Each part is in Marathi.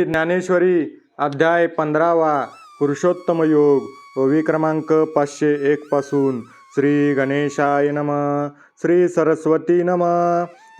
श्री ज्ञानेश्वरी अध्याय पंधरावा पुरुषोत्तम योग ओवी क्रमांक पाचशे एक पासून. श्री गणेशाय नम. श्री सरस्वती नम.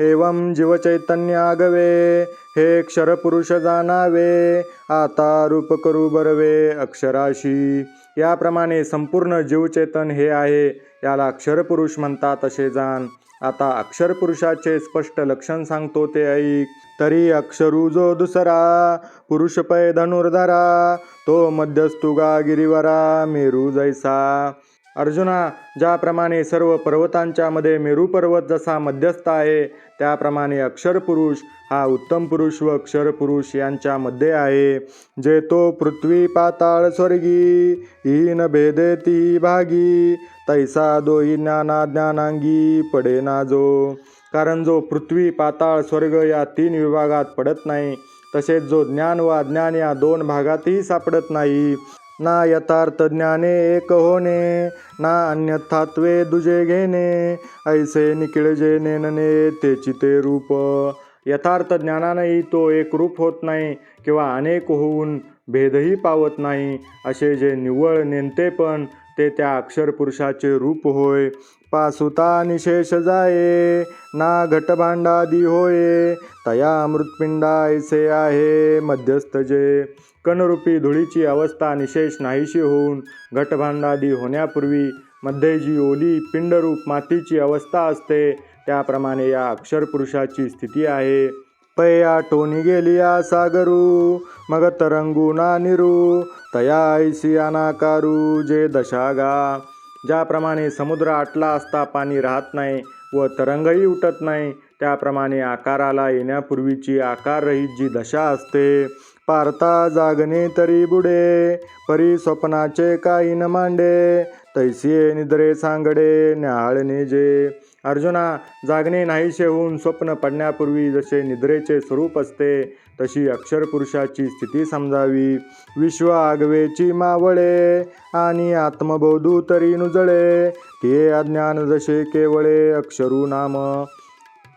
एवं जीवचैतन्य आगवे हे क्षरपुरुष जाणावे आता रूप करू बरवे अक्षराशी. याप्रमाणे संपूर्ण जीवचेतन हे आहे याला अक्षरपुरुष म्हणतात असे जाण. आता अक्षरपुरुषाचे स्पष्ट लक्षण सांगतो ते ऐक. तरी अक्षरू जो दुसरा पुरुष पै धनुर्धरा तो मध्यस्तुगा गिरीवरा मेरू जैसा. अर्जुना ज्याप्रमाणे सर्व पर्वतांच्या मध्ये मेरू पर्वत जसा मध्यस्थ आहे त्याप्रमाणे अक्षरपुरुष हा उत्तम पुरुष व अक्षरपुरुष यांच्यामध्ये आहे. जे तो पृथ्वी पाताळ स्वर्गी हीन भेदे ती भागी तैसा दोई ज्ञाना ज्ञानांगी पडे ना जो. कारण जो पृथ्वी पाताळ स्वर्ग या तीन विभागात पडत नाही तसेच जो ज्ञान व अज्ञान या दोन भागातही सापडत नाही ना यथार्थ ज्ञाने एक होणे ना अन्यथात्वे दुजे घेणे ऐसे निखिळ जे नेनने तेची ते रूप. यथार्थ ज्ञानानेही तो एक रूप होत नाही किंवा अनेक होऊन भेदही पावत नाही असे जे निव्वळ नेनते पण ते त्या अक्षरपुरुषाचे रूप होय. पासुता निशेष जाये ना घटभांडादी होये. तया अमृतपिंडा ऐसे आहे मध्यस्थ जे. कणरूपी धुळीची अवस्था निशेष नाहीशी होऊन घटभांडादी होण्यापूर्वी मध्ये जी ओली पिंडरूप मातीची अवस्था असते. त्याप्रमाणे या अक्षरपुरुषाची स्थिती आहे. पया टोनी गेली या सागरू मग तरंगू ना निरू तया ऐसी अनाकारू जे दशागा. ज्याप्रमाणे समुद्र आटला असता पाणी राहत नाही व तरंगही उठत नाही त्याप्रमाणे आकाराला येण्यापूर्वीची आकाररहित जी दशा असते पारता जागणे तरी बुडे परी स्वप्नाचे काही न मांडे तैसिये निद्रे सांगडे न्याहाळणे जे. अर्जुना जागणे नाहीसे होऊन स्वप्न पडण्यापूर्वी जसे निद्रेचे स्वरूप असते तशी अक्षरपुरुषाची स्थिती समजावी. विश्व आगवेची मावळे आणि आत्मबोधू तरी नुजळे ते अज्ञान जसे केवळे अक्षरू नाम.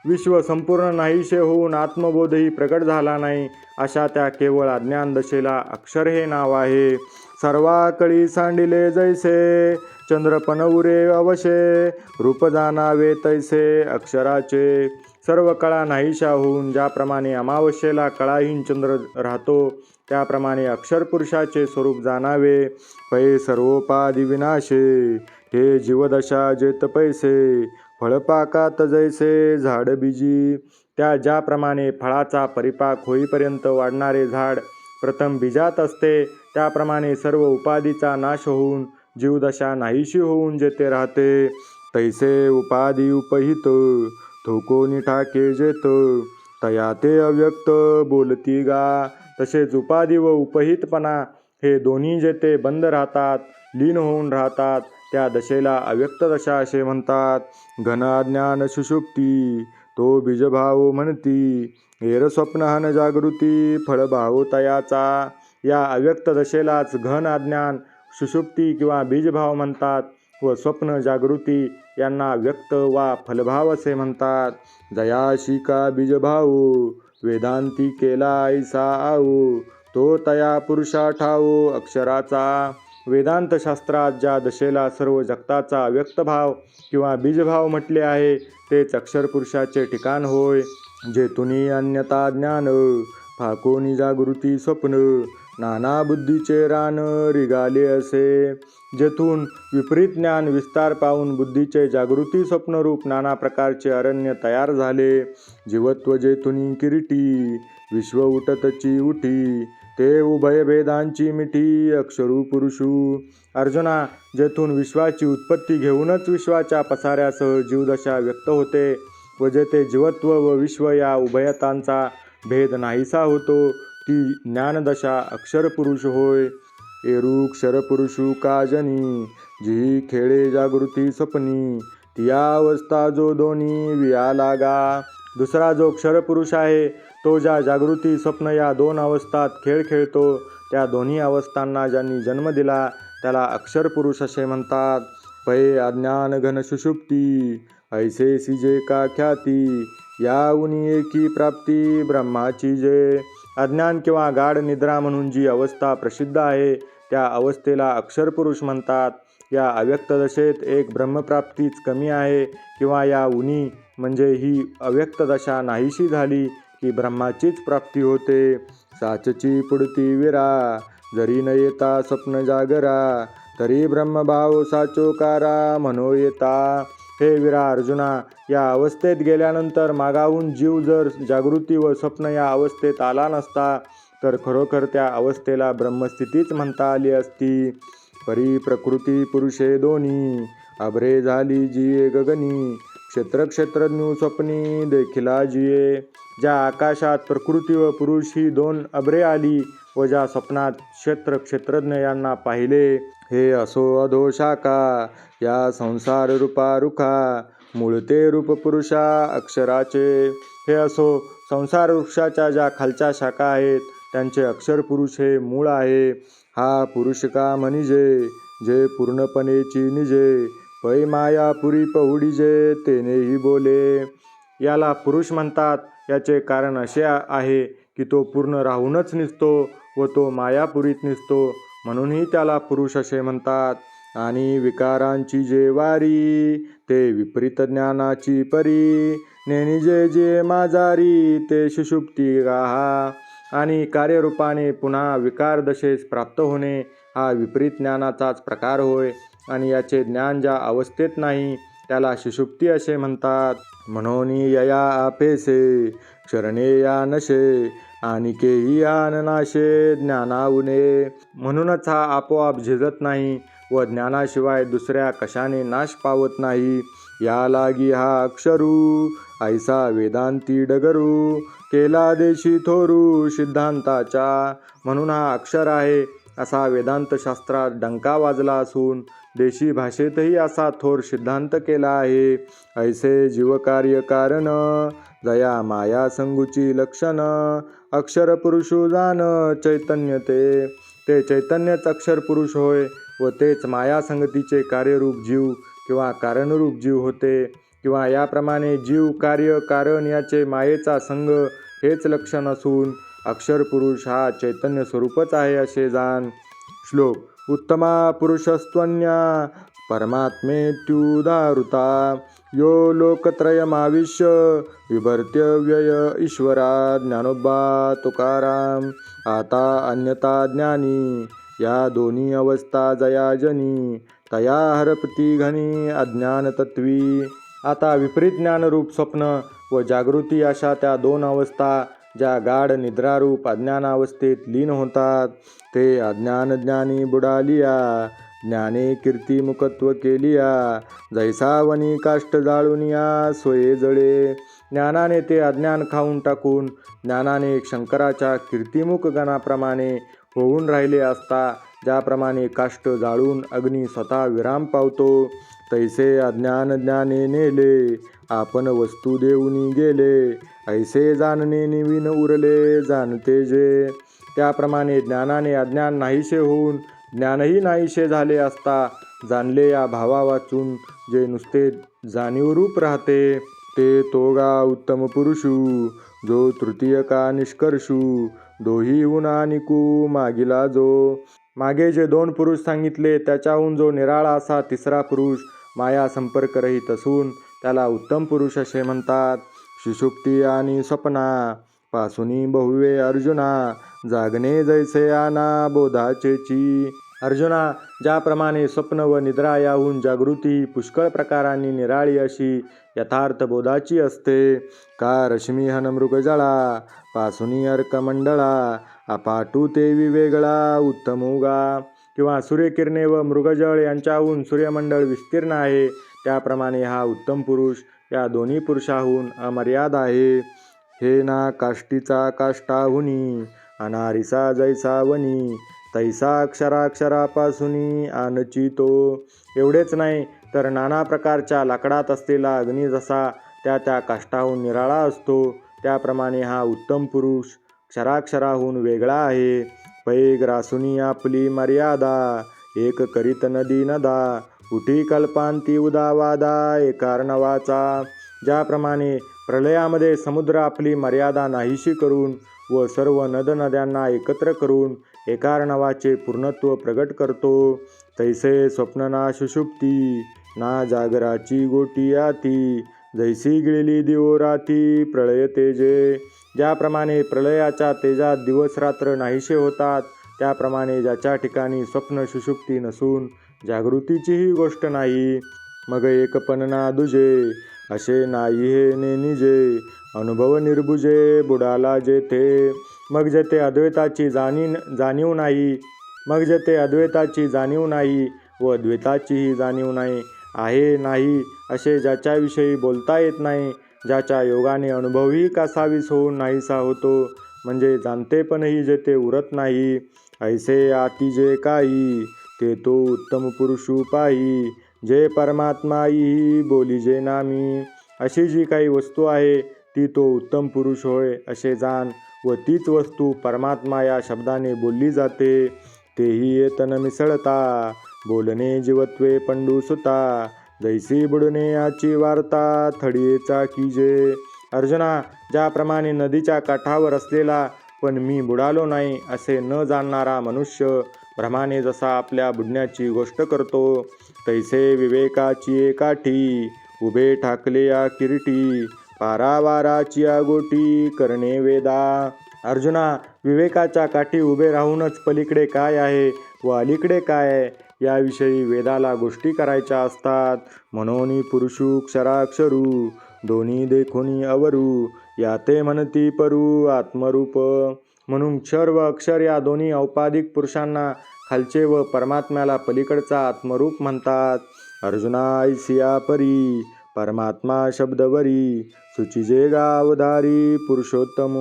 विश्व संपूर्ण नाहीसे होऊन आत्मबोधही प्रकट झाला नाही अशा त्या केवळ अज्ञान दशेला अक्षर हे नाव आहे. सर्वाकळी सांडिले जैसे चंद्रपण उरे अवशे रूप जाणावे तैसे अक्षराचे. सर्व कळा नाहीशा होऊन ज्याप्रमाणे अमावस्येला कळाहीन चंद्र राहतो त्याप्रमाणे अक्षरपुरुषाचे स्वरूप जाणावे. पै सर्वोपाधी विनाशे हे जीवदशा जेत पैसे. फळपाकात जैसे झाड बीजी त्या ज्याप्रमाणे फळाचा परिपाक होईपर्यंत वाढणारे झाड प्रथम बीजात असते त्याप्रमाणे सर्व उपाधीचा नाश होऊन जीवदशा नाहीशी होऊन जेथे राहते तैसे उपाधी उपहित. थोको निठाके जेत तया ते अव्यक्त बोलती गा. तसेच उपाधी व उपहितपणा हे दोन्ही जेथे बंद राहतात लीन होऊन राहतात त्या दशेला अव्यक्त दशा असे म्हणतात. घन अज्ञान सुषुप्ती तो बीजभाव म्हणती. एर स्वप्नहन जागृती फळभाव तयाचा. या अव्यक्त दशेलाच घन अज्ञान सुषुप्ती किंवा बीजभाव म्हणतात व स्वप्न जागृती यांना व्यक्त वा फलभाव असे म्हणतात. जयाशी का बीजभाव वेदांती केला ऐसा आऊ तो तया पुरुषा ठाऊ अक्षराचा. वेदांत शास्त्रात ज्या दशेला सर्व जगताचा व्यक्तभाव किंवा बीजभाव म्हटले आहे तेच अक्षरपुरुषाचे ठिकाण होय. जेतुनी अन्यता ज्ञान फाकोनी जागृती स्वप्न नाना बुद्धीचे रान रिगाले असे. जेथून विपरीत ज्ञान विस्तार पाहून बुद्धीचे जागृती स्वप्नरूप नाना प्रकारचे अरण्य तयार झाले. जीवत्व जेथुनी किरीटी विश्व उठतची उठी ते उभय भेदांची मिठी अक्षरू पुरुषू. अर्जुना जेथून विश्वाची उत्पत्ती घेऊनच विश्वाच्या पसाऱ्यासह जीवदशा व्यक्त होते व जेथे जीवत्व व विश्व या उभयतांचा भेद नाहीसा होतो ती ज्ञानदशा अक्षरपुरुष होय. एरू क्षरपुरुषू काजनी जी खेळे जागृती स्वप्नी. तिया अवस्था जो दोन्ही विया लागा. दुसरा जो क्षरपुरुष आहे तो ज्या जागृती स्वप्न या दोन अवस्थात खेळ खेळतो त्या दोन्ही अवस्थांना ज्यांनी जन्म दिला त्याला अक्षरपुरुष असे म्हणतात. पै अज्ञान घन सुषुप्ती ऐसे सिजे का ख्याती? या उनी एकी प्राप्ती ब्रह्माची जे. अज्ञान किंवा गाढ निद्रा म्हणून जी अवस्था प्रसिद्ध आहे त्या अवस्थेला अक्षरपुरुष म्हणतात. या अव्यक्त दशेत एक ब्रह्मप्राप्तीच कमी आहे किंवा या उनी म्हणजे ही अव्यक्त दशा नाहीशी झाली की ब्रह्माचीच प्राप्ती होते. साचची पुढती विरा जरी न येता स्वप्न जागरा तरी ब्रह्मभाव साचोकारा म्हणो येता. हे वीरा अर्जुना या अवस्थेत गेल्यानंतर मागाहून जीव जर जागृती व स्वप्न या अवस्थेत आला नसता तर खरोखर त्या अवस्थेला ब्रह्मस्थितीच म्हणता आली असती. परी प्रकृती पुरुषे दोन्ही अभ्रे झाली जी गगनी. क्षेत्रक्षेत्रज्ञ स्वप्नी देखिला जिये। ज्या आकाशात प्रकृती व पुरुष ही दोन अभरे आली व ज्या स्वप्नात क्षेत्र क्षेत्रज्ञ यांना पाहिले हे असो अधोशाखा या संसार रूपा रुखा मूळते रूप पुरुषा अक्षराचे। हे असो संसार वृक्षाच्या ज्या खालच्या शाखा आहेत त्यांचे अक्षर पुरुष हे मूळ आहे. हा पुरुष का म्हणजे जे पूर्णपणेची निजे. पै मायापुरी पहुडी जे तेनेही बोले. याला पुरुष म्हणतात. याचे कारण असे आहे की तो पूर्ण राहूनच निसतो व तो मायापुरीत निसतो. म्हणूनही त्याला पुरुष असे म्हणतात. आणि विकारांची जे वारी ते विपरीत ज्ञानाची परी. नेणी जे जे माझारी ते सुषुप्ती गाहा आणि कार्यरूपाने पुन्हा विकार दशेस प्राप्त होणे हा विपरीत ज्ञानाचाच प्रकार होय. आणि याचे ज्ञान ज्या अवस्थेत नाही त्याला सुषुप्ती असे म्हणतात. म्हणून यया आपेसे क्षरणे या नशे आणि केही नाशे ज्ञानाऊने म्हणूनच हा आपोआप झिजत नाही व ज्ञानाशिवाय दुसऱ्या कशाने नाश पावत नाही. या लागी हा अक्षरू ऐसा वेदांती डगरू केला देशी थोरू सिद्धांताचा म्हणून हा अक्षर आहे असा वेदांतशास्त्रात डंका वाजला असून देशी भाषेतही असा थोर सिद्धांत केला आहे. ऐसे जीवकार्य कारण जया माया संगूची लक्षण अक्षर पुरुषो जाण चैतन्य ते. ते चैतन्यच अक्षर पुरुष होय व तेच माया संगतीचे कार्यरूप जीव किंवा कारणरूप जीव होते किंवा याप्रमाणे जीव कार्य कारण याचे मायेचा संग हेच लक्षण असून अक्षर पुरुष हा चैतन्य स्वरूपच आहे असे जाण. श्लोक उत्तमा पुरुषस्त्वन्या परमात्मेत्युदारुता यो लोकत्रयमाविश्य विभर्त्य व्यय ईश्वरा ज्ञानोबा तुकाराम आता अन्यता ज्ञानी या दोन्ही अवस्था जयाजनी तया हरपती घनी अज्ञानतत्वी. आता विपरीत ज्ञानरूप स्वप्न व जागृती अशा त्या दोन अवस्था ज्या गाढ निद्रारूप अज्ञानावस्थेत लीन होतात ते अज्ञान ज्ञानी बुडालिया ज्ञाने कीर्तिमुखत्व केलिया जैसावनी काष्ट जाळूनिया सोये जळे. ज्ञानाने ते अज्ञान खाऊन टाकून ज्ञानाने शंकराच्या कीर्तिमुख गणाप्रमाणे होऊन राहिले असता ज्याप्रमाणे काष्ट जाळून अग्नी स्वतः विराम पावतो तैसे अज्ञान ज्ञाने नेले आपण वस्तू देऊनी गेले. ऐसे जाणणे निविन उरले जाणते जे. त्याप्रमाणे ज्ञानाने अज्ञान नाहीसे होऊन ज्ञानही नाहीसे झाले असता जाणले या भावा वाचून जे नुसते जाणीवरूप राहते ते तोगा उत्तम पुरुषू जो तृतीय का निष्कर्षू दोही उना निकू मागिला जो. मागे जे दोन पुरुष सांगितले त्याच्याहून जो निराळा असा तिसरा पुरुष माया संपर्क रहित असून त्याला उत्तम पुरुष असे म्हणतात. शिशुप्ती आणि स्वप्ना पासुनी बहुवे अर्जुना जागणे जैसे आना बोधाचेची. अर्जुना ज्याप्रमाणे स्वप्न व निद्रा याहून जागृती पुष्कळ प्रकारांनी निराळी अशी यथार्थ बोधाची असते. का रश्मिहन मृगजळा पासुनी अर्कमंडळा अपाटू ते विवेगळा उत्तमोगा किंवा सूर्यकिरणे व मृगजळ यांच्याहून सूर्यमंडळ विस्तीर्ण आहे त्याप्रमाणे हा उत्तम पुरुष या दोन्ही पुरुषाहून अमर्याद आहे. हे ना काष्टीचा काष्टाहुनी अनारिसा जैसा वनी तैसा अक्षराक्षरापासून आणची तो एवढेच नाही तर नाना प्रकारच्या लाकडात असलेला अग्नी जसा त्या त्या काष्टाहून निराळा असतो त्याप्रमाणे हा उत्तम पुरुष क्षराक्षराहून वेगळा आहे. पैग रासुनी आपली मर्यादा एक करीत नदी नदा उठी कल्पांती उदावादा एकार्णवाचा ज्याप्रमाणे प्रलयामध्ये समुद्र आपली मर्यादा नाहीशी करून व सर्व नदनद्यांना एकत्र करून एकार्णवाचे पूर्णत्व प्रगट करतो. तैसे स्वप्न ना सुषुप्ती ना जागराची गोटी आती. जैसी गिळली दिवो राती प्रळय तेजे. ज्याप्रमाणे प्रलयाच्या तेजात दिवस रात्र नाहीसे होतात त्याप्रमाणे ज्याच्या ठिकाणी स्वप्न सुषुप्ती नसून जागृतीचीही गोष्ट नाही. मग एकपण ना दुजे असे नाही हे नेनिजे अनुभव निर्भुजे बुडाला जेथे. मग जेथे अद्वैताची जाणी जाणीव नाही मग जेथे अद्वैताची जाणीव नाही व द्वैताचीही जाणीव नाही आहे नाही असे ज्याच्याविषयी बोलता येत नाही ज्याच्या योगाने अनुभवही कासावीस होऊन नाहीसा होतो म्हणजे जाणतेपणही जेथे उरत नाही ऐसे आती जे काही ते तो उत्तम पुरुष पाही जे परमात्माई बोली जे नामी अशी जी काही वस्तू आहे ती तो उत्तम पुरुष होय असे जाण व तीच वस्तू परमात्मा या शब्दाने बोलली जाते. तेही येतन मिसळता. बोलणे जीवत्वे पंडू सुता. जैसी बुडणे याची वार्ता. थडीचा कीजे अर्जुना ज्याप्रमाणे नदीच्या काठावर असलेला पण मी बुडालो नाही असे न जाणणारा मनुष्य भ्रमाने जसा आपल्या बुडण्याची गोष्ट करतो तैसे विवेकाची एकाठी. उभे ठाकले या किरीटी. पारावाराची या गोटी करणे वेदा. अर्जुना विवेकाच्या काठी उभे राहूनच पलीकडे काय आहे व अलीकडे काय आहे याविषयी वेदाला गोष्टी करायच्या असतात. म्हणून पुरुषू क्षराक्षरू दोन्ही देखोनी अवरू या ते म्हणती परू आत्मरूप. म्हणून क्षर व अक्षर या दोन्ही औपाधिक पुरुषांना खालचे व परमात्म्याला पलीकडचा आत्मरूप म्हणतात. अर्जुना ऐसिया परी परमात्मा शब्दवरी सुचिजे गावधारी पुरुषोत्तम.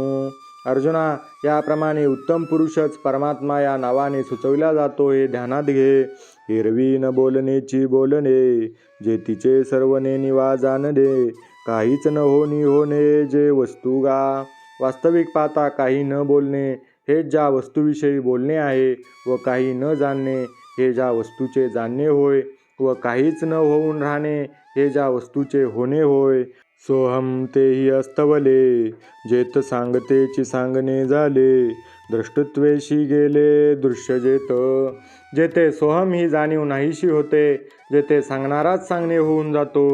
अर्जुना याप्रमाणे उत्तम पुरुषच परमात्मा या नावाने सुचविला जातो हे ध्यानात घे. हिरवी न बोलणेची बोलणे जे तिचे सर्वने निवा जाणणे. काहीच न होणी होणे जे वस्तू गा. वास्तविक पाहता काही न बोलणे हे ज्या वस्तूविषयी बोलणे आहे व काही न जाणणे हे ज्या वस्तूचे जाणणे होय व काहीच न होऊन राहणे हे ज्या वस्तूचे होणे होय सोहम तेही अस्तवले. जेत सांगतेची सांगणे झाले दृष्टत्वेशी गेले दृश्य जेत. जेथे सोहम ही जाणीव नाहीशी होते जेथे सांगणाराच सांगणे होऊन जातो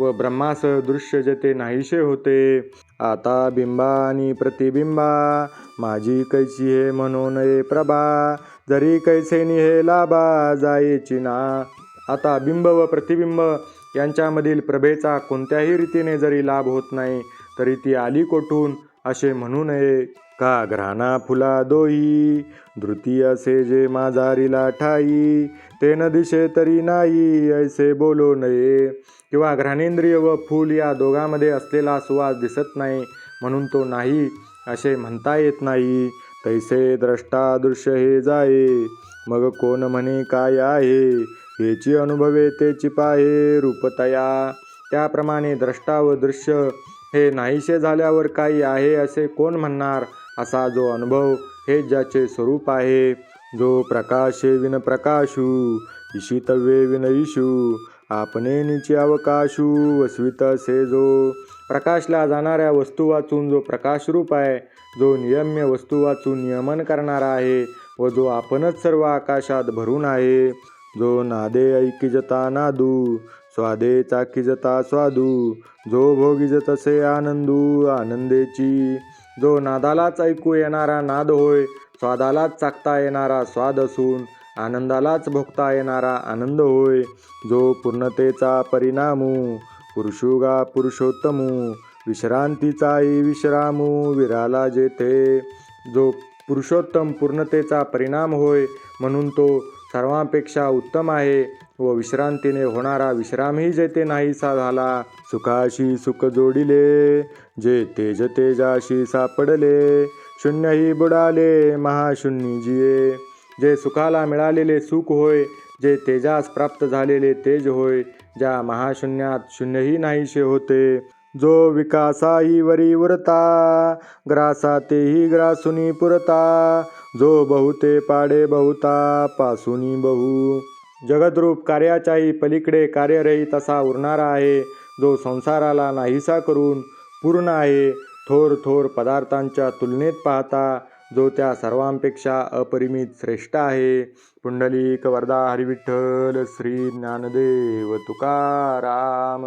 व ब्रह्मासह दृश्य जेथे नाहीसे होते आता बिंबा आणि प्रतिबिंबा माझी कैची हे म्हणून ये प्रभा जरी कैसेनी हे लाभा जायची ना. आता बिंब व प्रतिबिंब यांच्यामधील प्रभेचा कोणत्याही रीतीने जरी लाभ होत नाही तरी ती आली कोठून असे म्हणू नये. का घराणा फुला दोही धृती असे जे माझारीला ठाई ते न दिशे तरी नाही ऐसे बोलो नये. किंवा घ्राणेंद्रिय व फूल या दोघांमध्ये असलेला सुवास दिसत नाही म्हणून तो नाही असे म्हणता येत नाही. तैसे द्रष्टा दृश्य हे जाये मग कोण म्हणे काय आहे? हेची अनुभवे तेची पाहे रूपतया. त्याप्रमाणे द्रष्टा व दृश्य हे नाहीसे झाल्यावर काही आहे असे कोण म्हणणार? असा जो अनुभव हे ज्याचे स्वरूप आहे जो प्रकाशे विन प्रकाशू इशितव्ये विन इशू आपणे निची अवकाशू वसवित असे जो प्रकाशला जाणाऱ्या वस्तू वाचून जो प्रकाशरूप आहे जो नियम्य वस्तू वाचून नियमन करणारा आहे व जो आपणच सर्व आकाशात भरून आहे जो नादे ऐकिजता नादू स्वादे चाकिजता स्वादू जो भोगीज तसे आनंदू आनंदेची. जो नादालाच ऐकू येणारा नाद होय स्वादालाच चाकता येणारा स्वाद असून आनंदालाच भोगता येणारा आनंद होय. जो पूर्णतेचा परिणामू पुरुषुगा पुरुषोत्तमू विश्रांतीचाही विश्रामू विराला जेथे. जो पुरुषोत्तम पूर्णतेचा परिणाम होय म्हणून तो सर्वांपेक्षा उत्तम आहे व विश्रांतीने होणारा विश्रामही जेथे नाहीसा झाला सुखाशी सुख जोडिले. जे तेज तेजाशी सापडले शून्यही बुडाले महाशून्य जिये. जे सुखाला मिळालेले सुख होय जे तेजास प्राप्त झालेले तेज होय ज्या महाशून्यात शून्यही नाहीसे होते जो विकासाही वरी उरता ग्रासा तेही ग्रासुनी पुरता जो बहुते पाडे बहुता पासुनी बहु. जगद्रूप कार्याच्याही पलीकडे कार्यरहित असा उरणारा आहे जो संसाराला नाहीसा करून पूर्ण आहे थोर थोर पदार्थांच्या तुलनेत पाहता जो त्या सर्वांपेक्षा अपरिमित श्रेष्ठ आहे. पुंडलिक वरदा हरिविठ्ठल श्री ज्ञानदेव तुकाराम.